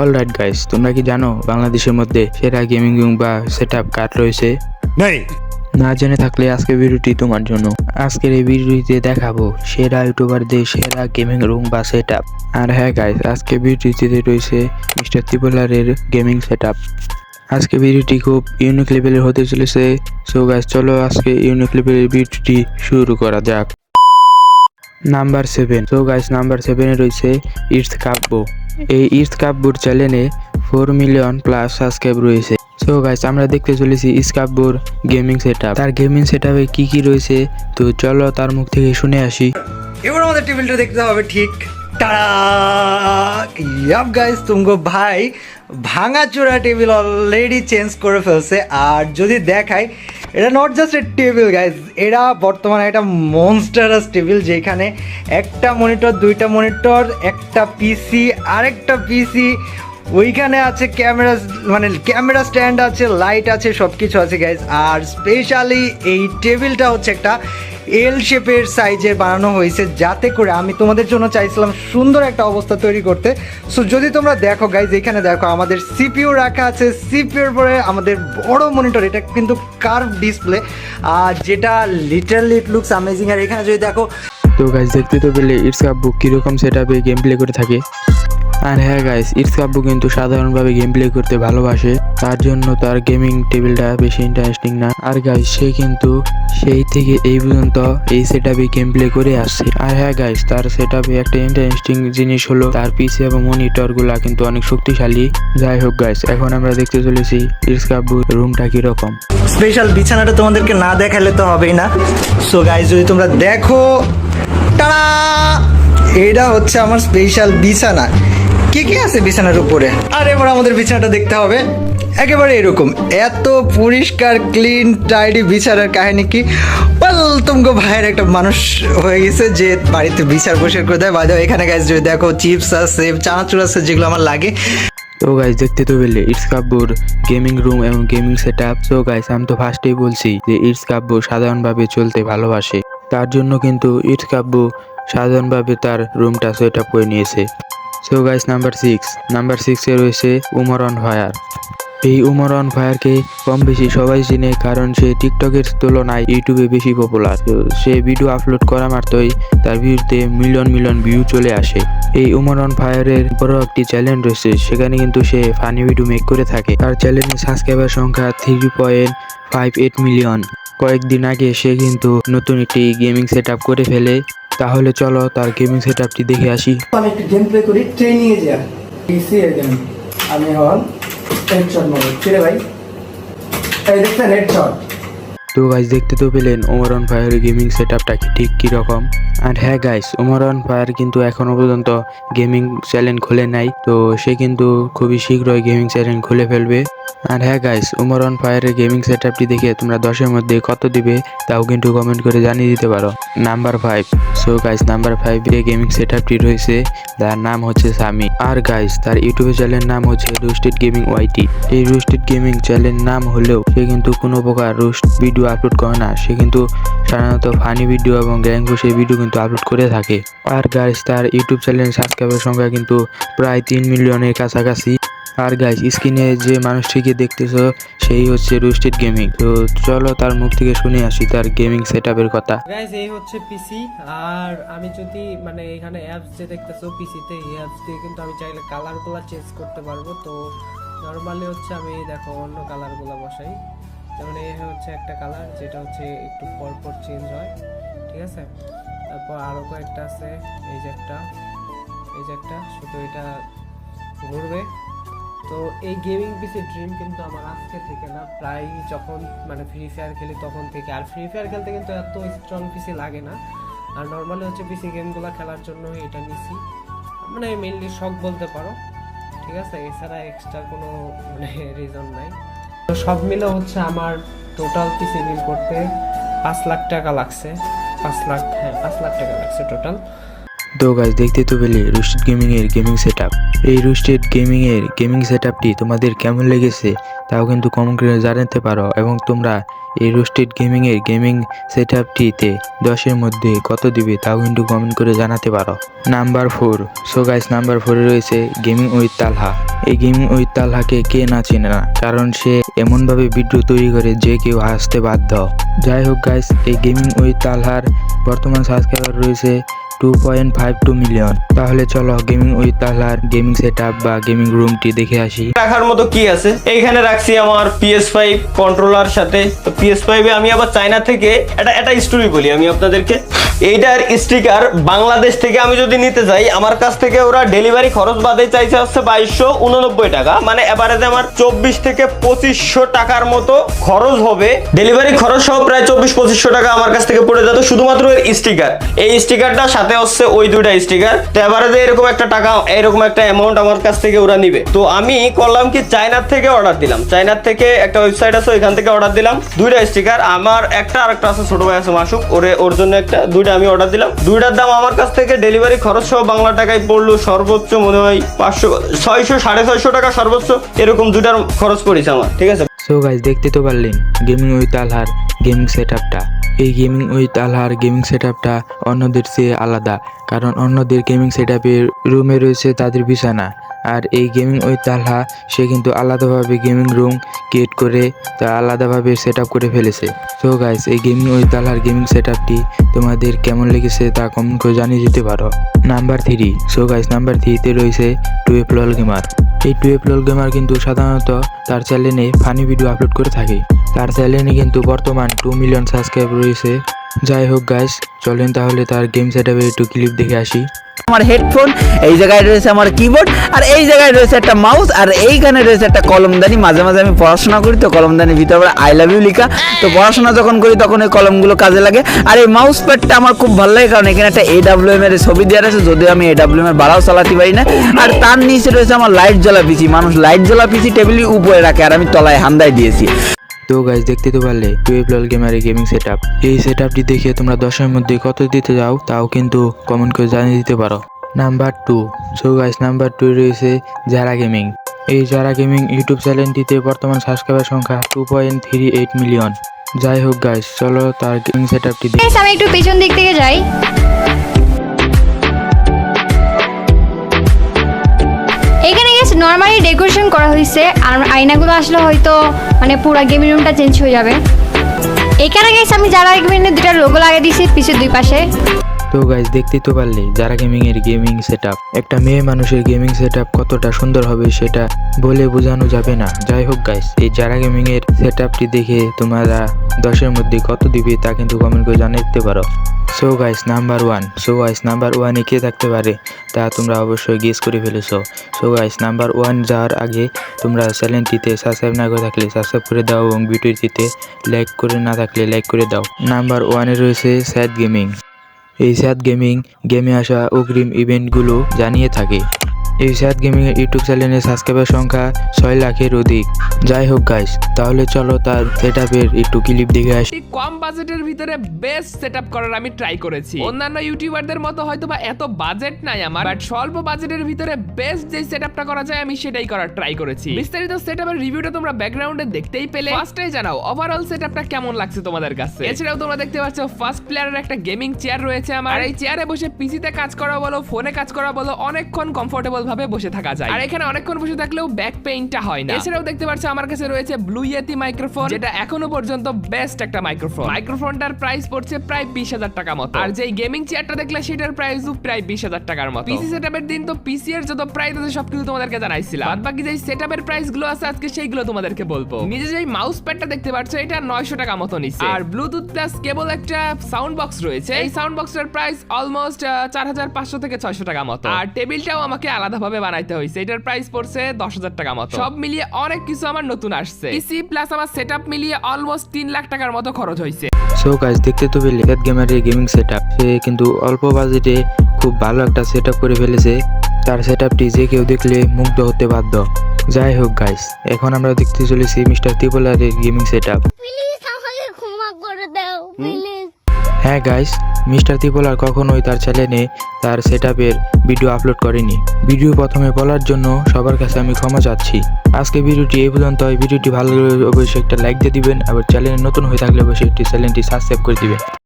Alright guys তোমরা কি জানো বাংলাদেশের মধ্যে সেরা গেমিং রুম বা সেট আপ কার্ড রয়েছে না জেনে থাকলে আজকে ভিডিওটি তোমার জন্য। আজকের এই ভিডিওটিতে দেখাবো সেরা ইউটিউবারদের সেরা গেমিং রুম বা সেট আপ আর হ্যাঁ গাইস আজকে ভিডিওটিতে রয়েছে মিস্টার ত্রিপোলারের গেমিং সেট আপ আজকে ভিডিওটি খুব ইউনিক লেভেলের হতে চলেছে। সো গাইস চলো আজকে ইউনিক লেভেলের ভিডিওটি শুরু করা যাক। Number seven so guys number সেভেনে রয়েছে ইটস কাব্য এই ইটস কাব্যর চ্যানেলে ফোর মিলিয়ন প্লাস সাবস্ক্রাইব রয়েছে। সো গাইস আমরা দেখতে চলেছি ইসকাব্বুর গেমিং সেট তার গেমিং সেট আপে কি কি রয়েছে? তো চলো তার মুখ থেকে শুনে আসি। এবার আমাদের টেবিলটা দেখতে হবে ঠিক। টাড়া গাইস তুমগো ভাই ভাঙা চোরা টেবিল অলরেডি চেঞ্জ করে ফেলছে। আর যদি দেখাই, এটা not just a table guys এরা বর্তমানে একটা মনস্টারাস টেবিল যেখানে একটা মনিটর দুইটা মনিটর একটা পিসি আরেকটা পিসি ওইখানে আছে ক্যামেরা মানে ক্যামেরা স্ট্যান্ড আছে লাইট আছে সব কিছু আছে গাইজ আর স্পেশালি এই টেবিলটা হচ্ছে একটা এল শেপের সাইজের বানানো হয়েছে, যাতে করে আমি তোমাদের জন্য চাইছিলাম সুন্দর একটা অবস্থা তৈরি করতে। সো যদি তোমরা দেখো গাইজ এখানে দেখো, আমাদের সিপিইউ রাখা আছে। সিপিইউর পরে আমাদের বড় মনিটর এটা কিন্তু কার্ভ ডিসপ্লে আর যেটা লিটারলি ইট লুকস অ্যামেজিং আর এখানে যদি দেখো তো গাইস দেখতে তো পেলে ইটস কাব্বু কীরকম সেটআপে গেম প্লে করে থাকে। আর হ্যাঁ গাইস ইটস কিন্তু সাধারণভাবে গেম প্লে করতে ভালোবাসে, তার জন্য তার গেমিং টেবিলটা বেশি ইন্টারেস্টিং না। আর গাইস সে কিন্তু সেই থেকে এই পর্যন্ত এই সেটআপে গেম প্লে করে আসছে। আর হ্যাঁ গাইস তার সেটআপে একটা ইন্টারেস্টিং জিনিস হলো, তার পিসি এবং মনিটরগুলা কিন্তু অনেক শক্তিশালী। যাই হোক গাইস এখন আমরা দেখতে চলেছি ইটস কাব্বুর রুমটা কীরকম। স্পেশাল বিছানাটা তোমাদেরকে না দেখালে তো হবেই না। সো গাইস যদি তোমরা দেখো এটা হচ্ছে আমার স্পেশাল বিছানা। কি কি আছে বিছানার উপরে? আর, এবার আমাদের বিছানাটা দেখতে হবে। একেবারে এরকম। এত পরিষ্কার ক্লিন টাইডি বিছানার কাহিনী কি? তুমগো ভাইয়ের একটা মানুষ হয়ে গেছে যে বাড়িতে বিছার পরিষ্কার করে দেয়। বাজাও এখানে গাইজ যদি দেখো চিপস আছে, চানাচুর আছে, যেগুলো আমার লাগে। তো গাইস দেখতে তো পেলে ইটস কাব্বুর গেমিং রুম এবং gaming set up so guys আমি তো ফার্স্টেই বলছি যে ইটস কাব্বু সাধারণভাবে চলতে ভালোবাসে। তার জন্য কিন্তু ইটস কাব্বু সাধারণভাবে তার রুমটা সেট আপ করে নিয়েছে। So guys number six number সিক্সে রয়েছে উমর অন ফায়ার এই উমর অন ফায়ারকে কম বেশি সবাই চিনে কারণ সে টিকটকের তুলনায় ইউটিউবে বেশি পপুলার সে ভিডিও আপলোড করা মাত্রই তার ভিডিওতে মিলিয়ন মিলিয়ন ভিউ চলে আসে। এই উমর অন ফায়ারের বড় একটি চ্যালেঞ্জ রয়েছে, সেখানে কিন্তু সে ফানি ভিডিও মেক করে থাকে। তার চ্যানেলের সাবস্ক্রাইবার সংখ্যা three point five eight million কয়েকদিন আগে সে কিন্তু নতুন একটি গেমিং সেট করে ফেলে। তাহলে চলো তার গেমিং সেটআপটি দেখে আসি। আমি একটু গেম প্লে করি ট্রেনিং এ যা পিসি গেম আমি হল হেডশট মারব ছেড়ে ভাই। এই দেখছেন হেডশট তো গাইস দেখতে তো পেলেন ওমরন ফায়ার গেমিং সেট আপটা ঠিক কীরকম? আর হ্যাঁ গাইস ওমরন ফায়ার কিন্তু এখনও পর্যন্ত গেমিং চ্যানেল খুলে নাই, তো সে কিন্তু খুবই শীঘ্রই গেমিং চ্যানেল খুলে ফেলবে। আর হ্যাঁ গাইস ওমরন ফায়ারের গেমিং সেট আপটি দেখে তোমরা দশের মধ্যে কত দিবে, তাও কিন্তু কমেন্ট করে জানিয়ে দিতে পারো। Number five so guys number five gaming set আপটি রয়েছে তার নাম হচ্ছে সামি আর গাইস তার ইউটিউব চ্যানেলের নাম হচ্ছে রুস্টেড গেমিং ওয়াইটি এই রুস্টেড গেমিং চ্যানেলের নাম হলেও সে কিন্তু কোনো প্রকার রুস্ট ভিডিও আপলোড করে না, সে কিন্তু সাধারণত ফানি ভিডিও এবং গ্যাং সেই ভিডিও কিন্তু আপলোড করে থাকে। আর গাইস তার ইউটিউব চ্যানেল সাবস্ক্রাইবার সংখ্যা কিন্তু প্রায় তিন মিলিয়নের কাছাকাছি। আর গাইস স্ক্রিনে যে মানুষটিকে দেখতেছো, সেই হচ্ছে রুস্টেড গেমিং তো চলো তার মুখ থেকে শুনে আসি, তার গেমিং সেট কথা। গাইজ এই হচ্ছে পিসি আর আমি যদি মানে এখানে অ্যাপস যে দেখতেছো পিসিতে এই অ্যাপস দিয়ে কিন্তু আমি চাইলে কালারগুলো চেঞ্জ করতে পারব। তো নর্মালি হচ্ছে আমি, দেখো, অন্য কালারগুলো বসাই। যেমন এই হচ্ছে একটা কালার যেটা হচ্ছে একটু পর পর চেঞ্জ হয়, ঠিক আছে? তারপর আরও কয়েকটা আছে, এই যে একটা, এই যে একটা, শুধু এটা ঘুরবে। তো এই গেমিং পিসি ড্রিম কিন্তু আমার আজকে থেকে না, প্রায় যখন মানে ফ্রি ফায়ার খেলি তখন থেকে। আর ফ্রি ফায়ার খেলতে কিন্তু এত স্ট্রং পিসি লাগে না। আর নর্মালি হচ্ছে পিসি গেমগুলো খেলার জন্য এটা নিছি। মানে মেনলি শখ বলতে পারো, ঠিক আছে? এছাড়া এক্সট্রা কোনো মানে রিজন নাই। তো সব মিলে হচ্ছে আমার টোটাল পিসি বিল করতে পাঁচ লাখ টাকা লাগছে। পাঁচ লাখ হ্যাঁ পাঁচ লাখ টাকা লাগছে টোটাল তো গাইজ দেখতে তো পেলে রুস্টেড গেমিং এর গেমিং সেট এই রুস্টেড এর গেমিং সেট তোমাদের কেমন লেগেছে, তাও কিন্তু কমেন্ট করে জানাতে পারো। এবং তোমরা এই রুস্টেড গেমিং এর গেমিং সেট আপটিতে দশের মধ্যে কত দিবে, তাও কিন্তু কমেন্ট করে জানাতে পারো। Number four so guys number ফোরে রয়েছে গেমিং উইথ তালহা এই গেমিং উইথ তালহাকে কে না চেনে না, কারণ সে এমনভাবে ভিডিও তৈরি করে যে কেউ হাসতে বাধ্য। যাই হোক গাইস এই গেমিং উইথ তালহার বর্তমান সাবস্ক্রাইবার রয়েছে two point five two million তাহলে চলো গেমিং উইথ তাহলার গেমিং সেট বা গেমিং রুমটি দেখে আসি। রাখার মতো কি আছে? এইখানে রাখছি আমার পিএস ফাইভ কন্ট্রোলার সাথে। তো পিএস ফাইভে আমি আবার চায়না থেকে, এটা এটা স্টোরি বলি আমি আপনাদেরকে। এইটার স্টিকার বাংলাদেশ থেকে আমি যদি নিতে যাই, আমার কাছ থেকে ওরা ডেলিভারি খরচ বাদে চাইছে হচ্ছে বাইশশো উননব্বই টাকা। মানে এবারে আমার চব্বিশ থেকে পঁচিশশো টাকার মতো খরচ হবে। ডেলিভারি খরচ সহ প্রায় চব্বিশ, পঁচিশশো টাকা আমার কাছ থেকে পড়ে যেত শুধুমাত্র এর স্টিকার। এই স্টিকারটা সাথে হচ্ছে ওই দুইটা স্টিকার। তো এবারে যে এরকম একটা টাকা, এরকম একটা অ্যামাউন্ট আমার কাছ থেকে ওরা নিবে। তো আমি করলাম কি, চায়নার থেকে অর্ডার দিলাম। চায়নার থেকে একটা ওয়েবসাইট আছে, ওইখান থেকে অর্ডার দিলাম। দুইটা স্টিকার, আমার একটা আর একটা আছে, ছোট ভাই আছে মাসুক। ওরে, ওর জন্য একটা দুইটা আমি অর্ডার দিলাম। দুইটার দাম আমার কাছ থেকে ডেলিভারি খরচ সহ বাংলা টাকায় পড়ল সর্বোচ্চ মনে হয় পাঁচশো, ছয়শো, সাড়ে ছয়শো টাকা সর্বোচ্চ। এরকম দুইটার খরচ পড়েছে আমার, ঠিক আছে? সো গাইজ দেখতে তো পারলেন গেমিং উইথ আলহার গেমিং সেট আপটা এই গেমিং উইথ আলহার গেমিং সেট আপটা অন্যদের চেয়ে আলাদা, কারণ অন্যদের গেমিং সেট রুমে রয়েছে তাদের বিছানা। আর এই গেমিং ওই তালহা, সে কিন্তু আলাদাভাবে গেমিং রুম ক্রিয়েট করে, তা আলাদাভাবে সেট করে ফেলেছে। সো গাইস এই গেমিং ওই তালহার গেমিং সেট তোমাদের কেমন লেগেছে তা কমেন্ট করে জানিয়ে দিতে পারো। Number three so guys number থ্রিতে রয়েছে টুয়েলভ লল গেমার এই টুয়েলভ লল গেমার কিন্তু সাধারণত তার চ্যানেলে ফানি ভিডিও আপলোড করে থাকে। তার চ্যানেলে কিন্তু বর্তমান টু মিলিয়ন সাবস্ক্রাইব রয়েছে। যাই হোক গাইস চলেন তাহলে তার গেম সেট একটু ক্লিপ দেখে আসি। আমার হেডফোন এই জায়গায় রয়েছে আমার কিবোর্ড আর এই জায়গায় রয়েছে একটা মাউস আর এইখানে রয়েছে একটা কলমদানি। মাঝে মাঝে আমি পড়াশোনা করি তো কলমদানির ভিতরে আই লাভ ইউ লেখা। তো পড়াশোনা যখন করি তখন এই কলমগুলো কাজে লাগে। আর এই মাউস প্যাডটা আমার খুব ভালো লাগে, কারণ এখানে একটা এ ডাব্লিউ এর ছবি দেওয়া আছে যদিও আমি এ ডাব্লিউ এর বাড়াও চালাতে পারি না। আর তার নিচে রয়েছে আমার লাইট জ্বলা পিসি মানুষ লাইট জ্বলা পিসি টেবিলের উপরে রাখে, আর আমি তলায় হান্দায় দিয়েছি। তো গাইজ দেখতে তো পারলে টুয়েলভ লল গেমারের গেমিং সেট এই সেট আপটি দেখে তোমরা দশের মধ্যে কত দিতে যাও তাও কিন্তু কমেন্ট করে জানিয়ে দিতে পারো। Number two so guys number two রয়েছে যারা গেমিং এই যারা গেমিং ইউটিউব চ্যানেলটিতে বর্তমান সাবস্ক্রাইবার সংখ্যা two point three eight million যাই হোক গাইজ চলো তার গেমিং সেট আপটি আমি একটু পেছন দিক থেকে যাই। ডেকোরেশন করা হয়েছে আর আয়নাগুলো আসলে হয়তো মানে পুরো গেমিং রুমটা চেঞ্জ হয়ে যাবে। এখানে গেছি আমি যারা গেমিং দুটা লোগো লাগিয়ে দিয়েছি পিছের দুই পাশে। তো গাইজ দেখতেই তো পারলে যারা গেমিং এর গেমিং সেট একটা মেয়ে মানুষের গেমিং সেট কতটা সুন্দর হবে সেটা বলে বোঝানো যাবে না। যাই হোক গাইজ এই যারা গেমিং এর সেট দেখে তোমরা দশের মধ্যে কত দিবে তা কিন্তু কমেন্ট করে জানাতে পারো। So guys number one so guys number ওয়ানে কে থাকতে পারে তা তোমরা অবশ্যই গেস করে ফেলেছো। সো গাইস নাম্বার ওয়ান যাওয়ার আগে তোমরা চ্যানেলটিতে সাবস্ক্রাইব না করে থাকলে সাবস্ক্রাইব করে দাও এবং ভিডিওটিতে লাইক করে না থাকলে লাইক করে দাও। নাম্বার ওয়ানে রয়েছে স্যাড গেমিং এই স্যাদ গেমিং গেমে আসা অগ্রিম ইভেন্টগুলো জানিয়ে থাকে। স্যাদ গেমিং এর ইউটিউব চ্যানেলের সাবস্ক্রাইবার সংখ্যা ছয় লাখের অধিক। যাই হোক গাইস তাহলে চলো তার সেট একটু ক্লিপ দেখে আসি। কম বাজেটের ভিতরে বেস্ট সেটআপ করার আমি ট্রাই করেছি। অন্যান্য ইউটিউবারদের মতো হয়তো বা এত বাজেট নাই আমার বাট স্বল্প বাজেটের ভিতরে বেস্ট যে সেটআপটা করা যায়, আমি সেটাই করার ট্রাই করেছি। বিস্তারিত সেটআপের রিভিউটা তোমরা ব্যাকগ্রাউন্ডে দেখতেই পেলে। ফার্স্টেই জানাও ওভারঅল সেটআপটা কেমন লাগছে তোমাদের কাছে? এছাড়াও তোমরা দেখতে পাচ্ছ ফার্স্ট প্লেয়ারের একটা গেমিং চেয়ার রয়েছে আমার। এই চেয়ারে বসে পিসিতে কাজ করা বলো ফোনে কাজ করা বলো, অনেকক্ষণ কমফোর্টেবল ভাবে বসে থাকা যায়। আর এখানে অনেকক্ষণ বসে থাকলেও ব্যাক পেইনটা হয় না। এছাড়াও দেখতে পাচ্ছ আমার কাছে রয়েছে ব্লু ইয়েতি মাইক্রোফোন যেটা এখনও পর্যন্ত বেস্ট একটা মাইক্রোফোন মাইক্রোফোনটার প্রাইস পড়ছে প্রায় বিশ হাজার টাকা মতো। আর যেই গেমিং চেয়ারটা দেখলে সেটার প্রাইসও প্রায় বিশ হাজার টাকার মতো। পিসি সেটআপের দিন তো পিসি এর যত প্রাইস আছে সবকিছু তোমাদেরকে জানাইছিলাম। বাদ বাকি যেই সেটআপের প্রাইসগুলো আছে আজকে সেইগুলো তোমাদেরকে বলব। নিজে যেই মাউস প্যাডটা দেখতে পাচ্ছ এটা নয়শো টাকা মতো নিচ্ছে আর ব্লুটুথ প্লাস কেবল একটা সাউন্ড বক্স রয়েছে। এই সাউন্ড বক্সটার প্রাইস অলমোস্ট চার হাজার পাঁচশো থেকে ছয়শো টাকা মতো। আর টেবিলটাও আমাকে আলাদাভাবে বানাইতে হয়েছে এটার প্রাইস পড়ছে দশ হাজার টাকা মতো। সব মিলিয়ে অনেক কিছু আমার নতুন আসছে। পিসি প্লাস আমার সেটআপ মিলিয়ে অলমোস্ট তিন লাখ টাকার মতো খরচ হয়েছে সো গাইস দেখতে তো পেলে স্যাদ গেমারের গেমিং সেট সে কিন্তু অল্প বাজেটে খুব ভালো একটা সেট করে ফেলেছে। তার সেট যে কেউ দেখলে মুগ্ধ হতে বাধ্য। যাই হোক গাইস এখন আমরা দেখতে চলেছি মিস্টার ত্রিপোলারের গেমিং সেট হ্যাঁ গাইস মিস্টার ত্রিপোলার কখনোই তার চ্যানেলে তার সেট ভিডিও আপলোড করেনি। ভিডিও প্রথমে বলার জন্য সবার কাছে আমি ক্ষমা চাচ্ছি। আজকে ভিডিওটি এই পর্যন্ত হয় ভিডিওটি ভালো লাগলে অবশ্যই একটা লাইক দিয়ে দিবেন। আবার চ্যানেলে নতুন হয়ে থাকলে অবশ্যই একটি চ্যানেলটি সাবস্ক্রাইব করে দিবেন।